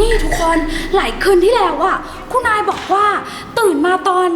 นี่ทุกคนหลายคืนที่แล้วอะคุณนายบอกว่า ตื่นมาตอน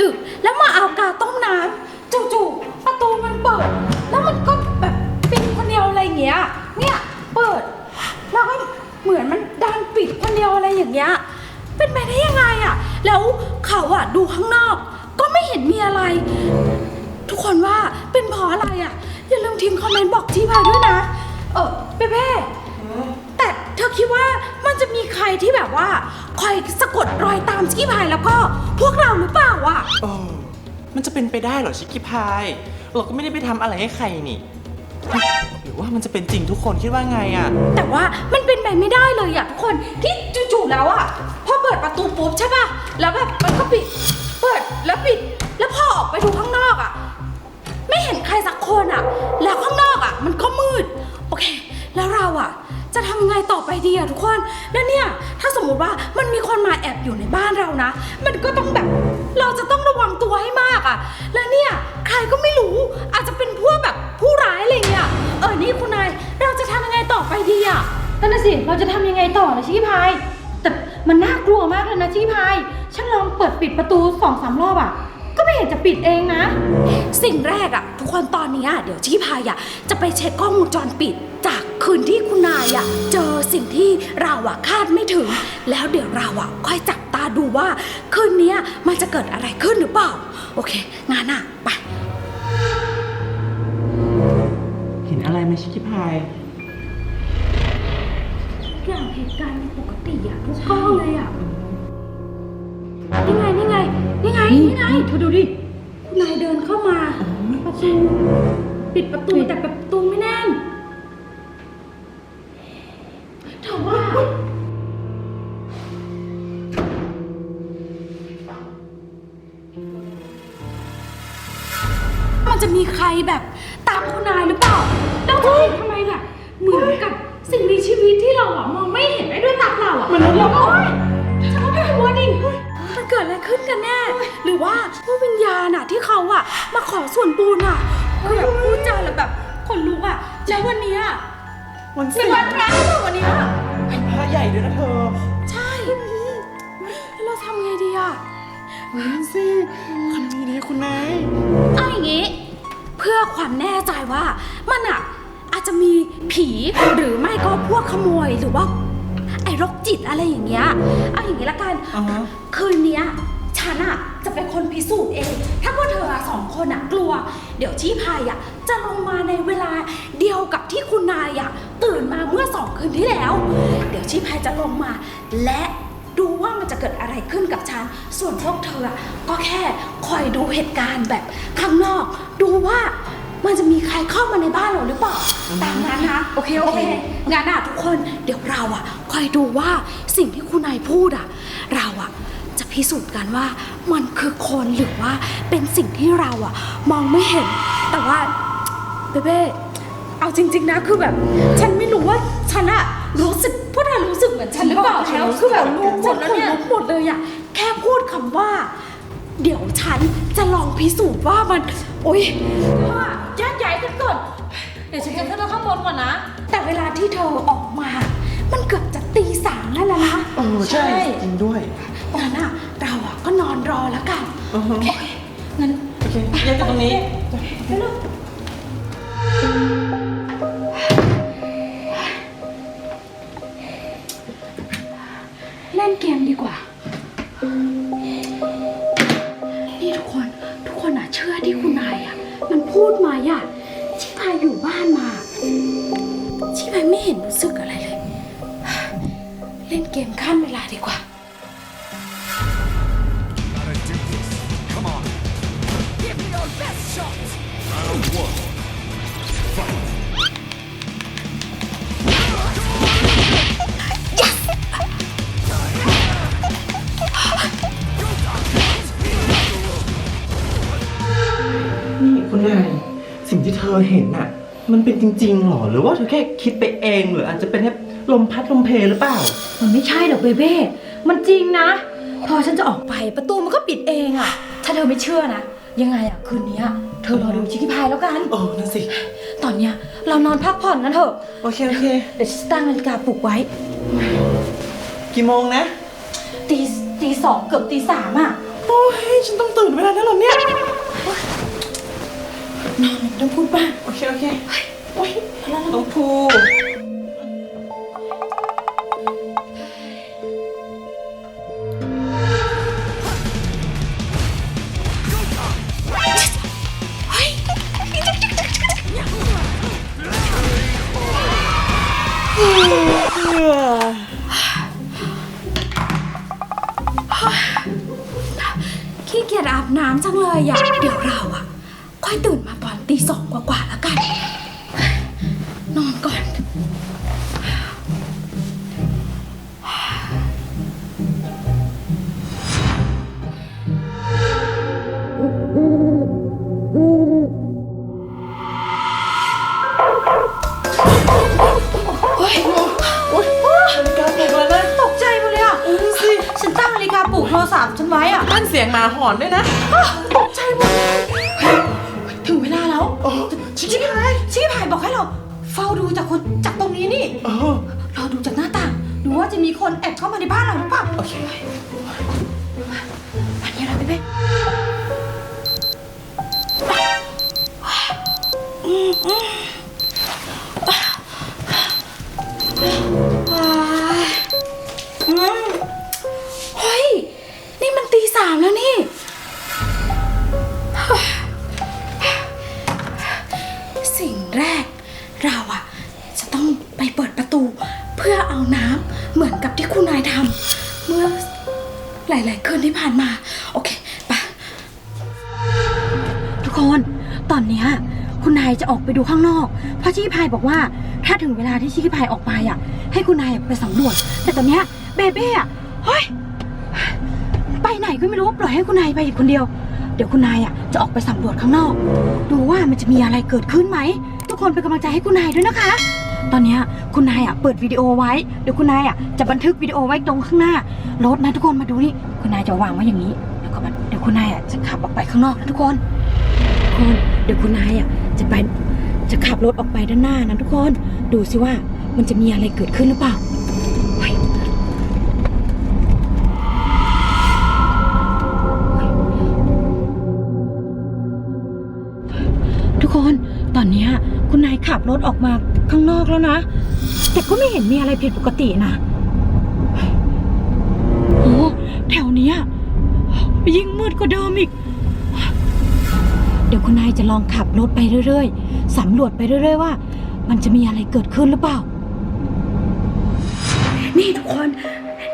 ดึกๆ แล้วมาเอากาต้มน้ำจู่ๆประตูมันเปิด แล้วมันก็แบบปิดคนเดียวอะไรอย่างเงี้ย เนี่ยเปิด แล้วก็เหมือนมันดันปิดคนเดียวอะไรอย่างเงี้ย เป็นไปได้ยังไงอะแล้วเขาอะดูข้างนอก ก็ไม่เห็นมีอะไร ทุกคนว่าเป็นเพราะอะไรอะอย่าลืมทิ้งคอมเมนต์บอกที่พาด้วยนะ เออเป้เป้ เธอคิดว่ามันจะมีใครที่แบบว่า คอยสะกดรอยตามชิคกี้พายแล้วก็พวกเราหรือเปล่าอะเออมันจะเป็นไปได้เหรอชิคกี้พาย เราก็ไม่ได้ไปทำอะไรให้ใครนี่ หรือว่ามันจะเป็นจริงทุกคนคิดว่าไงอะแต่ว่ามันเป็นไปไม่ได้เลยอะทุกคนที่จู่ๆแล้วอะพอเปิดประตูปุ๊บใช่ป่ะแล้วแบบมันก็ปิด เปิดแล้วปิด แล้วพอออกไปดูข้างนอกอะไม่เห็นใครสักคนอะแล้วข้างนอกอะมันก็มืด โอเค แล้วเราอะ จะทำยังไงต่อไปดีอะทุกคน แล้วเนี่ย ถ้าสมมุติว่ามันมีคนมาแอบอยู่ในบ้านเรานะ มันก็ต้องแบบ เราจะต้องระวังตัวให้มากอะแล้วเนี่ย ใครก็ไม่รู้ อาจจะเป็นพวกแบบผู้ร้ายอะไรเงี้ย เออ นี่คุณนาย เราจะทำยังไงต่อไปดีอะนั่นน่ะสิ เราจะทำยังไงต่อนะชิคกี้พาย แต่มันน่ากลัวมากเลยนะชิคกี้พาย ฉันลองเปิดปิดประตูสองสามรอบอะก็ไม่เห็นจะปิดเองนะ สิ่งแรกอะทุกคนตอนนี้อะเดี๋ยวชี้พายอะจะไปเช็คกล้องวงจรปิด จากคืนที่คุณนายอะเจอสิ่งที่เราอะคาดไม่ถึง แล้วเดี๋ยวเราอะค่อยจับตาดูว่า คืนเนี้ยมันจะเกิดอะไรขึ้นหรือเปล่า โอเค งานอะไป เห็นอะไรไหมชิคกี้พาย ทุกอย่างเหตุการณ์ปกติอะทุกกล้องเลยอะนี่ไง นี่ไง นี่ไง นี่ไงเธอดูดิ คุณนายเดินเข้ามาประตูปิดประตูแต่ประตูไม่แน่น มันจะมีใครแบบตามคุณนายหรือเปล่า แล้วทำไมแบบเหมือนกับสิ่งมีชีวิตที่เราอะมองไม่เห็นได้ด้วยตาเปล่าอะมันเราก็ฉันก็กลัวดิมันเกิดอะไรขึ้นกันแน่ หรือว่าผู้วิญญาณอะที่เขาอะมาขอส่วนบุญอะคือแบบพูดจาแล้วแบบขนลุกอะแล้ววันเนี้ยวันเป็นวันพระหรือเปล่าวันเนี้ยเป็นพระใหญ่ด้วยนะเธอใช่แล้วเราทำไงดีอะนั่นสิทำยังไงดีคุณนาย เอาอย่างงี้เพื่อความแน่ใจว่ามันอะอาจจะมีผีหรือไม่ก็พวกขโมยหรือว่า ไอ้โรคจิตอะไรอย่างเงี้ยเอาอย่างงี้ละกัน อ่าฮะ คืนเนี้ยฉันอะจะเป็นคนพิสูจน์เอง ถ้าพวกเธออะสองคนอะกลัว เดี๋ยวชี้พายอะจะลงมาในเวลาเดียวกับที่คุณนายอะตื่นมาเมื่อสองคืนที่แล้ว เดี๋ยวชี้พายจะลงมา และ ดูว่ามันจะเกิดอะไรขึ้นกับฉัน ส่วนพวกเธออะก็แค่คอยดูเหตุการณ์แบบข้างนอก ดูว่ามันจะมีใครเข้ามาในบ้านเราหรือเปล่า ตามนั้นนะ โอเค โอเคงั้นอะทุกคน เดี๋ยวเราอะคอยดูว่าสิ่งที่คุณนายพูดอะเราอะจะพิสูจน์กันว่ามันคือคนหรือว่าเป็นสิ่งที่เราอะมองไม่เห็น แต่ว่าเบเบ้เอาจริง ๆ นะ คือแบบ ฉันไม่รู้ว่าฉันอะ รู้สึกพวกเธอรู้สึกเหมือนฉันหรือเปล่าฉันแล้วรู้สึกคือแบบเหมือนกันฉันขนลุกหมดเลยอะแค่พูดคำว่า เดี๋ยวฉันจะลองพิสูจน์ว่ามัน โอ๊ยแยกย้ายกันก่อน เดี๋ยวฉันจะขึ้นไปข้างบนก่อนนะ แต่เวลาที่เธอออกมา มันเกือบจะตีสามแล้วนะนะเออใช่จริงด้วยงั้นอะเราอะก็นอนรอแล้วกันอือฮึโอเคงั้น โอเคแยกกันตรงนี้ ไปลูก เล่นเกมดีกว่า นี่ทุกคนทุกคนอะเชื่อที่คุณนายอะมันพูดมาอะชิพายอยู่บ้านมา ชิพายไม่เห็นรู้สึกอะไรเลย เล่นเกมข้ามเวลาดีกว่า คุณนายสิ่งที่เธอเห็นน่ะ มันเป็นจริงๆหรอ หรือว่าเธอแค่คิดไปเองหรืออาจจะเป็นแค่ลมพัดลมเพหรือเปล่า มันไม่ใช่หรอกเบเบ้ มันจริงนะ พอฉันจะออกไปประตูมันก็ปิดเองอะถ้าเธอไม่เชื่อนะ ยังไงอะคืนเนี้ยเธอรอดูชิคกี้พายแล้วกัน เออนั่นสิ ตอนเนี้ยเรานอนพักผ่อนกันเถอะ โอเค โอเค เดี๋ยวฉันตั้งนาฬิกาปลุกไว้ กี่โมงนะ ตีตีสองเกือบตีสามอะโอ้ยฉันต้องตื่นเวลานั้นเหรอเนี่ย นอนไม่ต้องพูดบ้างโอเค โอเคโอ้ยแล้วต้องพู อนด้วยนะตกใจหมดเลยเฮ้ยถึงเวลาแล้วโอ้ชิคกี้พายชี้พายบอกให้เรา เฝ้าดูจากคนจากตรงนี้นี่โอ้รอดูจากหน้าต่างดูว่าจะมีคนแอบเข้ามาในบ้านเราหรือเปล่าโอเค เมื่อหลาย ๆ คืนที่ผ่านมา โอเคไปะทุกคน ตอนเนี้ยคุณนายจะออกไปดูข้างนอก เพราะชี้พายบอกว่า ถ้าถึงเวลาที่ชี้พายออกไปอะ ให้คุณนายไปสำรวจ แต่ตอนเนี้ยเบเบ้อะเฮ้ยไปไหนก็ไม่รู้ปล่อยให้คุณนายไปอยู่คนเดียว เดี๋ยวคุณนายอะจะออกไปสำรวจข้างนอก ดูว่ามันจะมีอะไรเกิดขึ้นไหม ทุกคนเป็นกำลังใจให้คุณนายด้วยนะคะ ตอนเนี้ย คุณนายอะเปิดวิดีโอไว้ เดี๋ยวคุณนายอะจะบันทึกวิดีโอไว้ตรงข้างหน้ารถนะทุกคนมาดูนี่ คุณนายจะวางไว้อย่างนี้ แล้วก็มาเดี๋ยวคุณนายอะจะขับออกไปข้างนอกนะทุกคนทุกคนเดี๋ยวคุณนายอะจะไปจะขับรถออกไปด้านหน้านะทุกคน ดูสิว่ามันจะมีอะไรเกิดขึ้นหรือเปล่าทุกคน ตอนนี้คุณนายขับรถออกมาข้างนอกแล้วนะ แต่ก็ไม่เห็นมีอะไรผิดปกตินะโอ้แถวเนี้ยยิ่งมืดกว่าเดิมอีก เดี๋ยวคุณนายจะลองขับรถไปเรื่อยๆสำรวจไปเรื่อย ๆ ว่า มันจะมีอะไรเกิดขึ้นหรือเปล่า นี่ทุกคน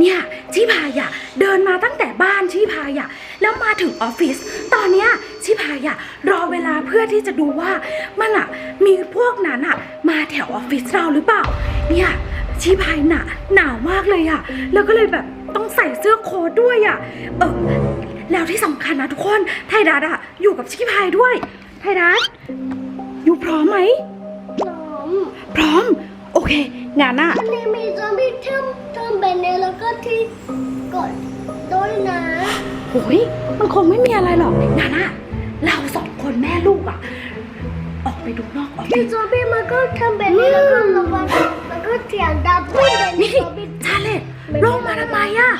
เนี่ยชิพายะเดินมาตั้งแต่บ้านชิพายะแล้วมาถึงออฟฟิศตอนเนี้ย ชิพายะรอเวลาเพื่อที่จะดูว่ามันอะมีพวกนั้นอะมาแถวออฟฟิศเราหรือเปล่า เนี่ยชิพายหนาหนาวมากเลยอะแล้วก็เลยแบบต้องใส่เสื้อโค้ทด้วยอะเออแล้วที่สำคัญนะทุกคนไทยรัฐอะอยู่กับชิพายด้วย ไทยรัฐอยู่พร้อมไหม พร้อมโอเคงานอะอันนี้มีซอมบี้ทำทำแบบนี้แล้วก็ที่กดด้วยนะ โอ้ยมันคงไม่มีอะไรหรอกนาน่ะ เราสองคนแม่ลูกอะออกไปดูนอกออฟมีฟิศซอมบี้มันก็ทำแบบนี้แล้วก็ระวังมันก็เสียงดังพูดแบบนี้นี่ซอมบี้ชาเลตลงมาทำไมอะ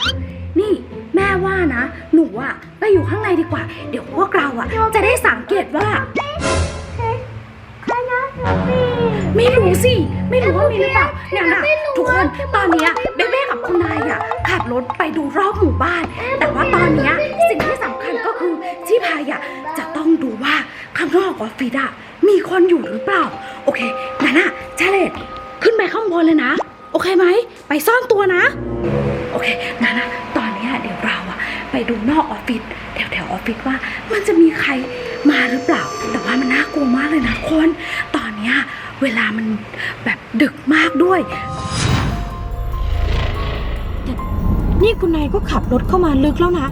นี่แม่ว่านะ หนูอะไปอยู่ข้างในดีกว่า เดี๋ยวพวกเราอะจะได้สังเกตว่าใครนะซอมบี้ ไม่รู้สิ ไม่รู้ว่ามีหรือเปล่าเนี่ยนะทุกคนตอนเนี้ยเบ๊เบ้กับคุณนายอะขับรถไปดูรอบหมู่บ้าน แต่ว่าตอนเนี้ยสิ่งที่สำคัญก็คือที่พายอะจะ นอกออฟฟิศอะมีคนอยู่หรือเปล่า โอเคงั้นอะชาเลตขึ้นไปข้างบนเลยนะ โอเคไหม ไปซ่อนตัวนะ โอเคงั้นนะตอนนี้เดี๋ยวเราอะไปดูนอกออฟฟิศแถวแถวออฟฟิศว่ามันจะมีใครมาหรือเปล่า แต่ว่ามันน่ากลัวมากเลยนะคน ตอนเนี้ยเวลามันแบบดึกมากด้วยนี่คุณนายก็ขับรถเข้ามาลึกแล้วนะ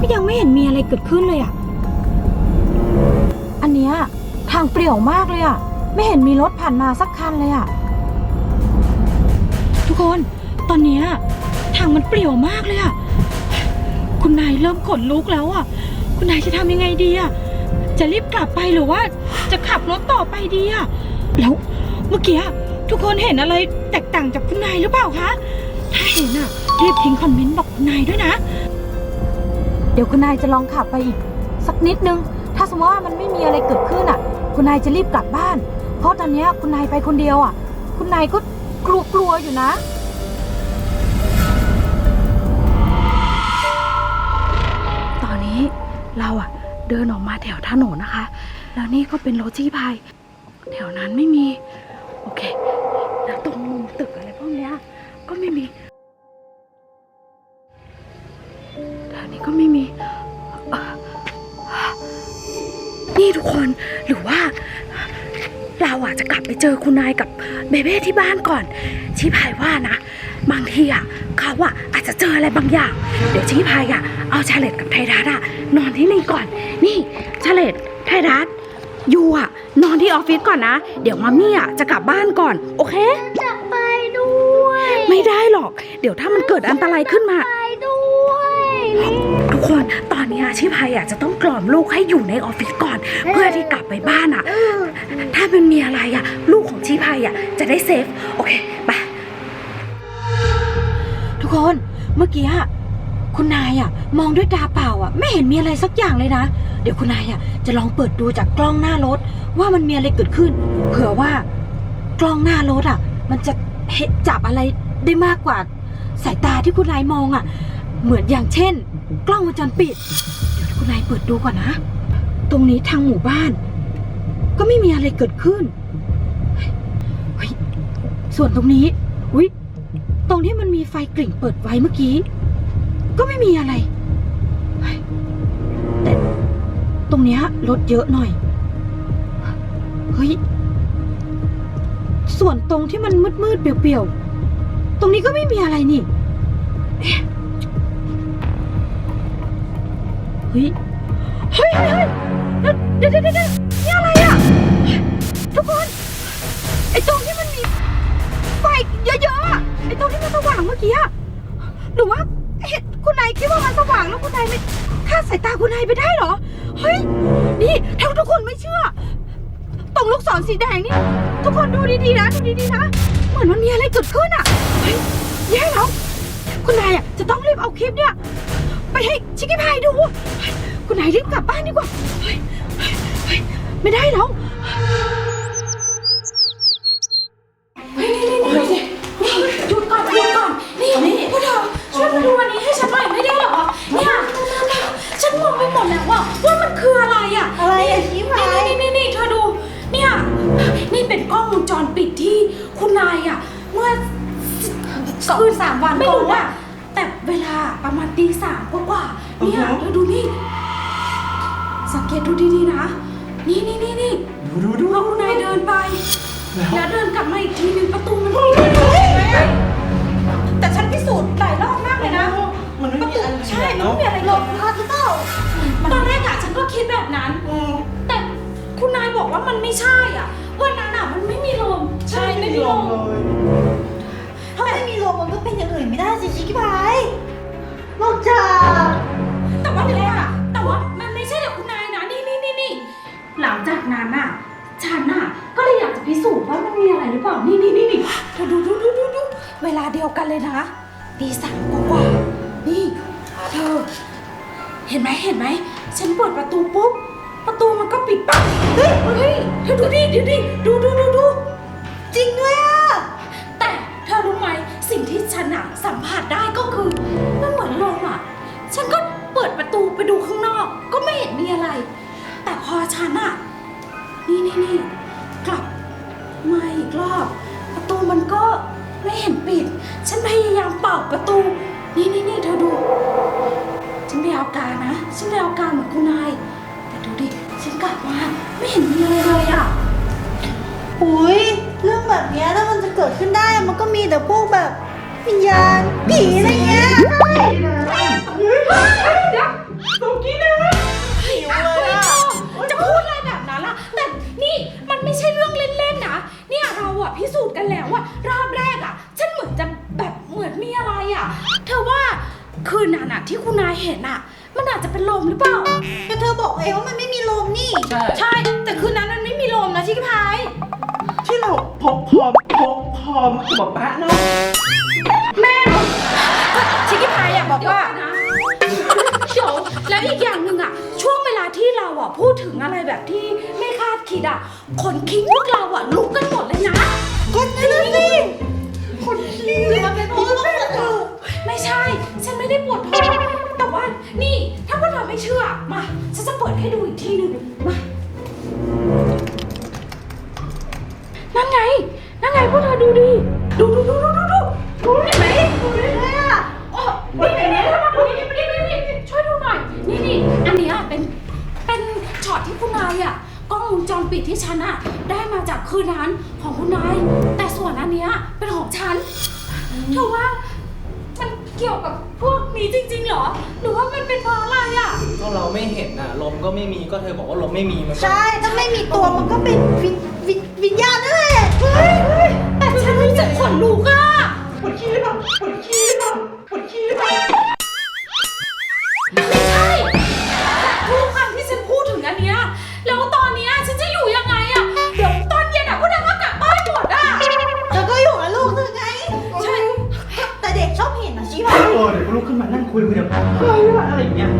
ก็ยังไม่เห็นมีอะไรเกิดขึ้นเลยอะ อันเนี้ยทางเปลี่ยวมากเลยอะไม่เห็นมีรถผ่านมาสักคันเลยอะทุกคน ตอนเนี้ยทางมันเปลี่ยวมากเลยอะคุณนายเริ่มขนลุกแล้วอะคุณนายจะทำยังไงดีอะจะรีบกลับไปหรือว่า จะขับรถต่อไปดีอะแล้วเมื่อกี้ทุกคนเห็นอะไรแตกต่างจากคุณนายหรือเปล่าคะถ้าเห็นอะรีบทิ้งคอมเมนต์บอกคุณนายด้วยนะ เดี๋ยวคุณนายจะลองขับไปอีก สักนิดนึง ถ้าสมมติว่ามันไม่มีอะไรเกิดขึ้นอะ คุณนายจะรีบกลับบ้าน เพราะตอนเนี้ยคุณนายไปคนเดียวอะ คุณนายก็กลัวกลัวๆอยู่นะ ตอนนี้เราอะเดินออกมาแถวถนนนะคะ แล้วนี่ก็เป็นรจี้พายแถวนั้นไม่มี โอเค แล้วตรงมุมตึกอะไรพวกเนี้ยก็ไม่มีแถวนี้ก็ไม่มีอะ นี่ทุกคนหรือว่า เราอะจะกลับไปเจอคุณนายกับเบเบ้ที่บ้านก่อน ชี้พายว่านะบางทีอะเขาอะอาจจะเจออะไรบางอย่าง เดี๋ยวชี้พายอะเอาชาเลตกับไทยรัฐอะนอนที่นี่ก่อน นี่ชาเลตไทยรัฐยูอะนอนที่ออฟฟิศก่อนนะ เดี๋ยวมามี่อะจะกลับบ้านก่อน โอเค จะไปด้วย ไม่ได้หรอก เดี๋ยวถ้ามันเกิดอันตรายขึ้นมา ไปด้วยนี่ทุก คนตอนนี้อาชีพไยอะจะต้องกล่อมลูกให้อยู่ในออฟฟิศก่อน เพื่อที่กลับไปบ้านอะถ้ามันมีอะไรอะลูกของชีพายอะจะได้เซฟโอเคไปทุกคนเมื่อกี้อะคุณนายอะมองด้วยตาเปล่าอะไม่เห็นมีอะไรสักอย่างเลยนะ เดี๋ยวคุณนายอะจะลองเปิดดูจากกล้องหน้ารถ ว่ามันมีอะไรเกิดขึ้น เผื่อว่ากล้องหน้ารถอะมันจะเห็นจับอะไรได้มากกว่าสายตาที่คุณนายมองอะเหมือนอย่างเช่น กล้องวงจรปิด เดี๋ยวคุณนายเปิดดูก่อนนะ ตรงนี้ทางหมู่บ้าน ก็ไม่มีอะไรเกิดขึ้น ส่วนตรงนี้อุ้ยตรงที่มันมีไฟกริ่งเปิดไว้เมื่อกี้ ก็ไม่มีอะไร แต่ตรงเนี้ยรถเยอะหน่อย เฮ้ย ส่วนตรงที่มันมืดมืดๆเปลี่ยวๆ ตรงนี้ก็ไม่มีอะไรนี่ เฮ้ยเฮ้ย เฮ้ยเฮ้ยเดี๋ยวเดี๋ยวเดี๋ยวนี่อะไรอะ ทุกคน ไอ้ตรงที่มันมีไฟเยอะๆอะไอ้ตรงที่มันสว่างเมื่อกี้อะหรือว่าเห็นคุณนายคิดว่ามันสว่างแล้วคุณนายไม่คาดสายตาคุณนายไปได้เหรอ เฮ้ย นี่ถ้าทุกคนไม่เชื่อ ตรงลูกศรสีแดงนี่ ทุกคนดูดีๆนะ ดูดีๆนะ เหมือนมันมีอะไรเกิดขึ้นอะ เฮ้ยแย่แล้ว คุณนายอะจะต้องรีบเอาคลิปเนี่ย ไปให้ชิคกี้พายดู คุณนายรีบกลับบ้านดีกว่าเฮ้ยเฮ้ยเฮ้ยไม่ได้แล้ว หยุดก่อนหยุดก่อน นี่นี่พวกเธอช่วยมาดูอันนี้ให้ฉันหน่อยไม่ได้เหรอ เนี่ย ฉันมองไปหมดแล้วว่าว่ามันคืออะไรอะอะไรอะชี้พายนี่นี่นี่เธอดู เนี่ย นี่เป็นกล้องวงจรปิดที่คุณนายอะ เมื่อสองสามวันไม่รู้อะ เวลาประมาณตีสามกว่าๆเนี่ยเธอดูนี่ สังเกตดูดีๆนะ นี่นี่นี่นี่ดูดูดู พอคุณนายเดินไป แล้ว แล้วเดินกลับมาอีกทีนึงประตูมันแต่ฉันพิสูจน์หลายรอบมากเลยนะมันไม่มีอะไรใช่มันไม่มีอะไรลงพลาดหรือเปล่าตอนแรกอะฉันก็คิดแบบนั้นแต่คุณนายบอกว่ามันไม่ใช่อะ วันนั้นอะมันไม่มีลมใช่ไม่มีลม ถ้าไม่มีลมมันก็เป็นอย่างอื่นไม่ได้สิชิคกี้พาย นอกจากแต่ว่าเดี๋ยวอะแต่ว่ามันไม่ใช่แต่คุณนายนะนี่นี่นี่นี่หลังจากนั้นอะฉันอะก็เลยอยากจะพิสูจน์ว่ามันมีอะไรหรือเปล่า นี่นี่นี่นี่เธอดูดูดูดูดูเวลาเดียวกันเลยนะตีสามกว่าๆนี่ เธอ เห็นไหมเห็นไหม ฉันเปิดประตูปุ๊บ ประตูมันก็ปิดปั๊บเฮ้ยเฮ้ยเธอดูดิดูดิดูดูดูดูจริงด้วยอะแต่เธอรู้ไหมสิ่งที่ฉันอะสัมผัสได้ก็คือ ตูไปดูข้างนอก ก็ไม่เห็นมีอะไร แต่พอฉันอะนี่นี่นี่กลับมาอีกรอบ ประตูมันก็ไม่เห็นปิด ฉันพยายามเป่าประตู นี่นี่นี่เธอดู ฉันไปเอาการนะ ฉันไปเอาการเหมือนคุณนาย แต่ดูดิ ฉันกลับมาไม่เห็นมีอะไรเลยอะอุ้ยเรื่องแบบเนี้ยถ้ามันจะเกิดขึ้นได้มันก็มีแต่พวกแบบวิญญาณผีอะไรเงี้ย จะพูดอะไรแบบนั้นล่ะ แต่นี่มันไม่ใช่เรื่องเล่นๆนะ เนี่ยเราอะพิสูจน์กันแล้วว่ารอบแรกอะฉันเหมือนจะแบบเหมือนมีอะไรอะเธอว่าคืนนั้นอะที่คุณนายเห็นอะมันอาจจะเป็นลมหรือเปล่าแต่เธอบอกเองว่ามันไม่มีลมนี่ ใช่ ใช่ แต่คืนนั้นมันไม่มีลมนะชิคกี้พายที่เราพกพร้อมพกพร้อมกับบ้านเนาะ อะไรแบบที่ไม่คาดคิดอะคนคิดพวกเราอะลุกกันหมดเลยนะคนคิดสิคนคิดมันเป็นเพราะเราปวดท้องไม่ใช่ ฉันไม่ได้ปวดท้องแต่ว่านี่ถ้าพวกเธอไม่เชื่อมา ฉันจะเปิดให้ดูอีกทีหนึ่งมานั่นไงนั่นไงพวกเธอดูดิดูดูดูดูดูดูดูเห็นไหมดูดิเลยอะโอ้นี่ไหนเนี่ยมาดูนี่นี่นี่นี่ช่วยดูหน่อยนี่นี่อันเนี้ยเป็นเป็น ช็อตที่คุณนายอะกล้องวงจรปิดที่ฉันอะได้มาจากคืนนั้นของคุณนาย แต่ส่วนอันเนี้ยเป็นของฉันเธอว่ามันเกี่ยวกับพวกนี้จริงๆเหรอ หรือว่ามันเป็นเพราะอะไรอะ ก็เราไม่เห็นน่ะลมก็ไม่มีก็เธอบอกว่าลมไม่มีมันก็ใช่ ถ้าไม่มีตัวมันก็เป็นวิญวิญวิญญาณนั่นแหละเฮ้ยเฮ้ยแต่ฉันรู้สึกขนลุกอะ ปวดขี้หรือเปล่าปวดขี้หรือเปล่าปวดขี้หรือ คุยคุยกับใครอะไรอย่างเงี้ย